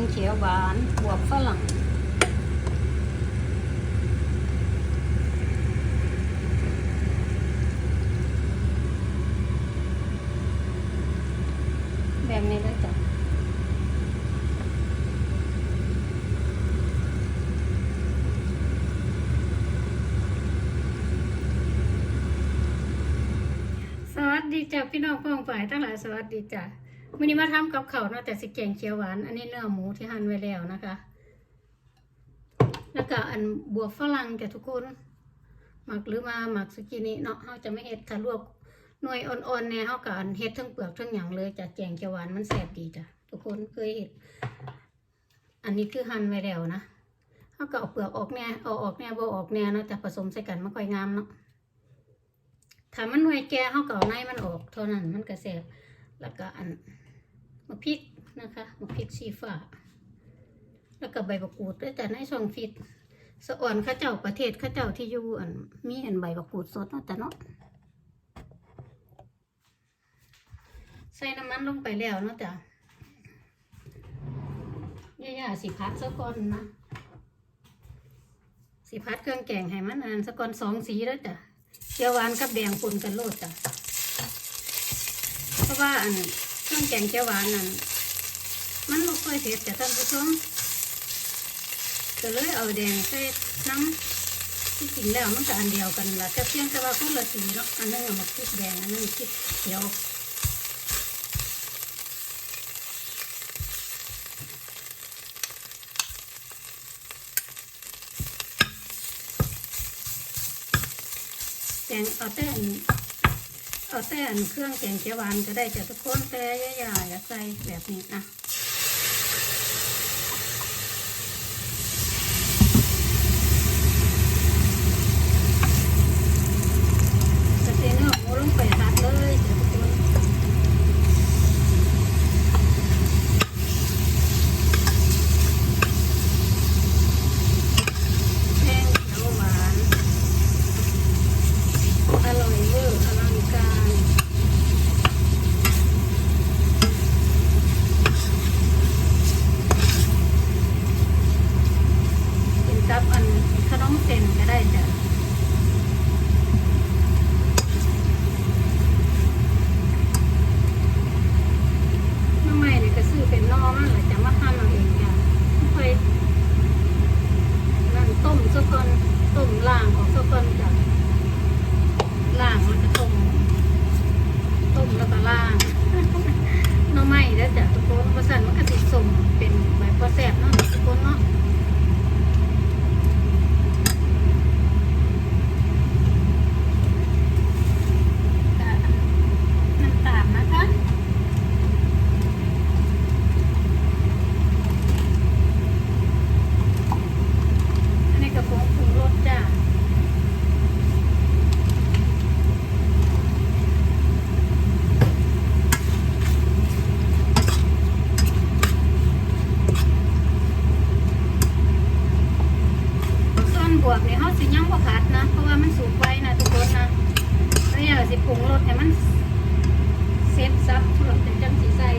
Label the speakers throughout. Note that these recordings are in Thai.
Speaker 1: งเขียวหวานบวบฝรั่งแบบนี้เลยจ้ะสวัสดีจ้ะพี่น้องพ้องฝ่ายทั้งหลายสวัสดีจ้ะ วันนี้มาทำกับเขาเนาะแต่สิแกงเขียวหวาน อันนี้เนื้อหมูที่หั่นไว้แล้วนะคะ แล้วก็อันบวบฝรั่งจ้ะทุกคนหมักหรือมาหมักสุกินี่เนาะเขาจะไม่เฮ็ดค่ะลวกหน่วยอ่อนๆเนี่ยเขาก็อันเฮ็ดทั้งเปลือกทั้งหยังเลยจ้ะแกงเขียวหวานมันแซ่บดีจ้ะทุกคนเคยเห็นอันนี้คือหั่นไว้แล้วนะเขาก็เอาเปลือกออกแน่เอาออกแน่บ่ออกแน่เนาะจะผสมใส่กันมันค่อยงามเนาะถ้ามันหน่วยแก่เขาก็เอาในมันออกเท่านั้นมันก็แซ่บแล้วก็อัน มะพริกนะคะมะพริกชีฟ้าแล้วก็ใบมะกรูดด้วยแต่ในช่องฟิตสะอ่อนข้าเจ้าประเทศข้าเจ้าที่อยู่อันมีอันใบมะกรูดสดเนาะแต่เนาะใส่น้ำมันลงไปแล้วเนาะจ้ะย่าๆสิพัดซะก่อนนะสิพัดเครื่องแกงให้มันอันสะก่อนสองสีแล้วจ้ะเจียวหวานกับแดงปนกันโลดจ้ะเพราะว่าอัน เครื่องแกงเจียวหวานนั่นมันไม่ค่อยเผ็ดจ้ะท่านผู้ชมก็เลยเอาแดงใส่น้ำที่จริงแล้วมันก็อันเดียวกันละแต่เพียงแต่ว่าคนละสีเนาะอันนึงเอามาพริกแดงอันนึงพริกเขียวแกงเอาแต่อัน เอาแต่อันเครื่องแกงเขียวหวานก็ได้จ้ะทุกคนแต่ย่าๆอย่าใส่แบบนี้นะเทียมเนื้อหมูลงไปตัดเลยเดี๋ยวทุกคนแห้งเขียวหวาน อร่อยเวอร์อลังการกินกับอันขนมเส้นก็ได้จ้ะ น้ำใหม่เนี่ยก็ซื้อเป็นนอมันแหละจะมาหั่นเอาเองจ้ะไม่ค่อยนั่นต้มซะก่อนต้มล่างออกซะก่อนจ้ะล่างแล้วก็ต้มต้มแล้วก็ล่าง หน้ำใหม่แล้วจ้ะทุกคนมาสั่นมันก็ติดสมเป็นแบบพอแสบเนาะทุกคนเนาะก็น้ำตาลนะคะ อันนี้กระป๋องปรุงรสจ้าส่วนบวก เนี่ยเขาสิยังบ่ผัดนะ เพราะว่ามันสูบไว้นะทุกคนนะแล้วอยาสิปรุงรสให้มันเซฟซับเพื่อจะจังสีใส่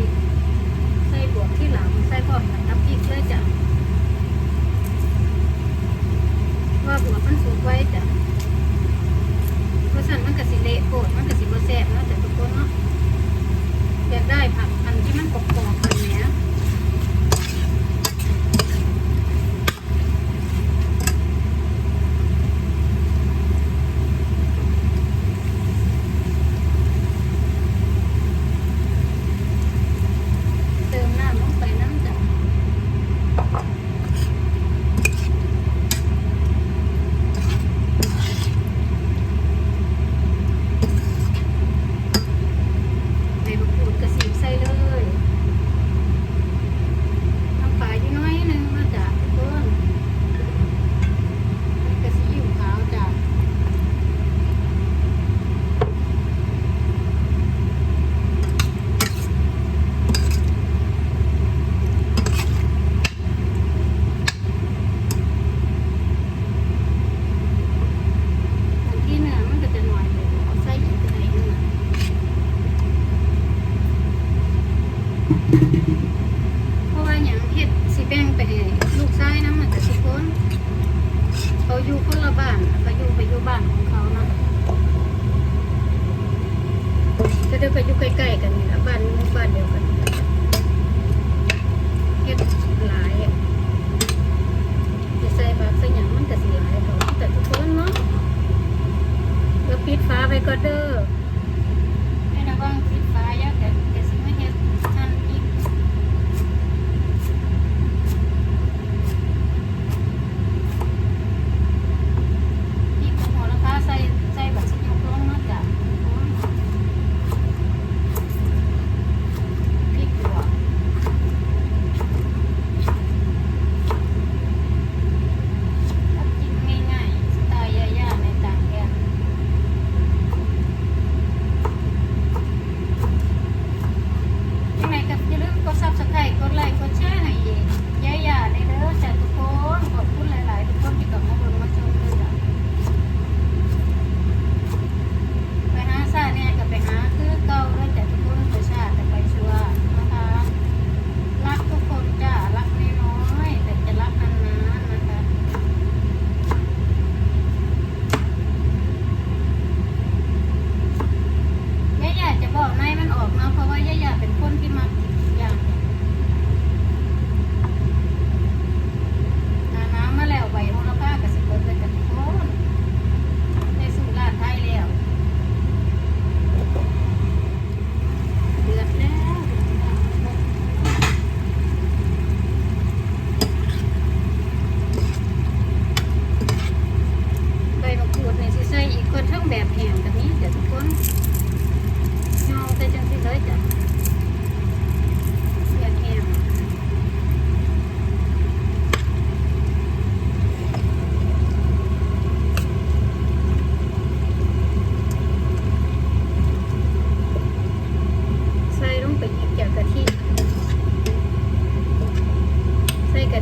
Speaker 1: ใส่บวกที่หลังใส่พร้อมกันกับพริกเลยจ้ะว่าบวกมันสูบไว้จ้ะเพราะฉะนั้นมันก็สิเละโคตรมันก็ เพราะว่าอย่างเฮ็ดสีแป้งไปลูกชายนะมันจะสิคนเขาอยู่คนละบ้านเขาอยู่ไปอยู่บ้านของเขานะก็เดี๋ยวไปอยู่ใกล้ๆกันนะบ้านบ้านเดียวกัน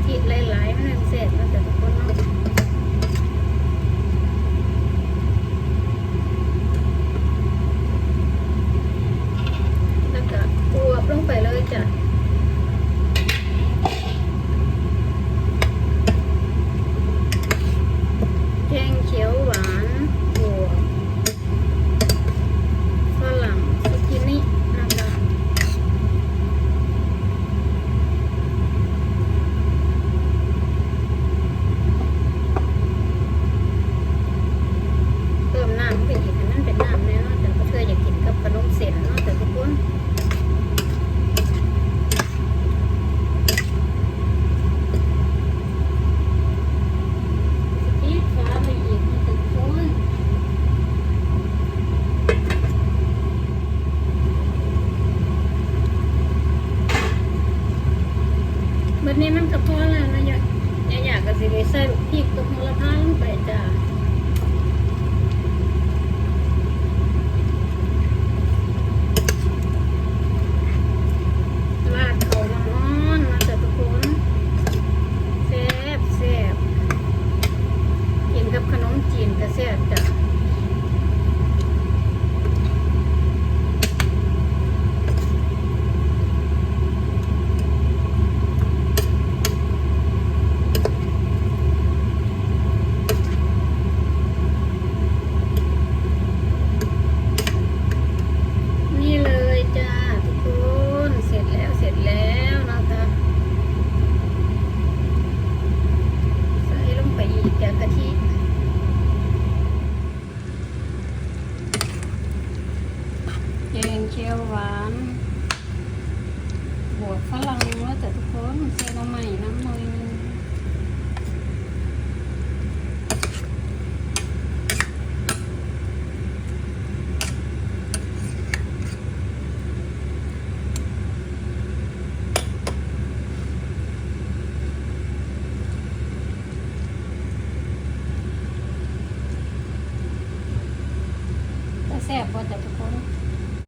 Speaker 1: ทิตหลายๆมันพิเศษมันจกคน เป็นเห็นมันเป็นน้ำแน่น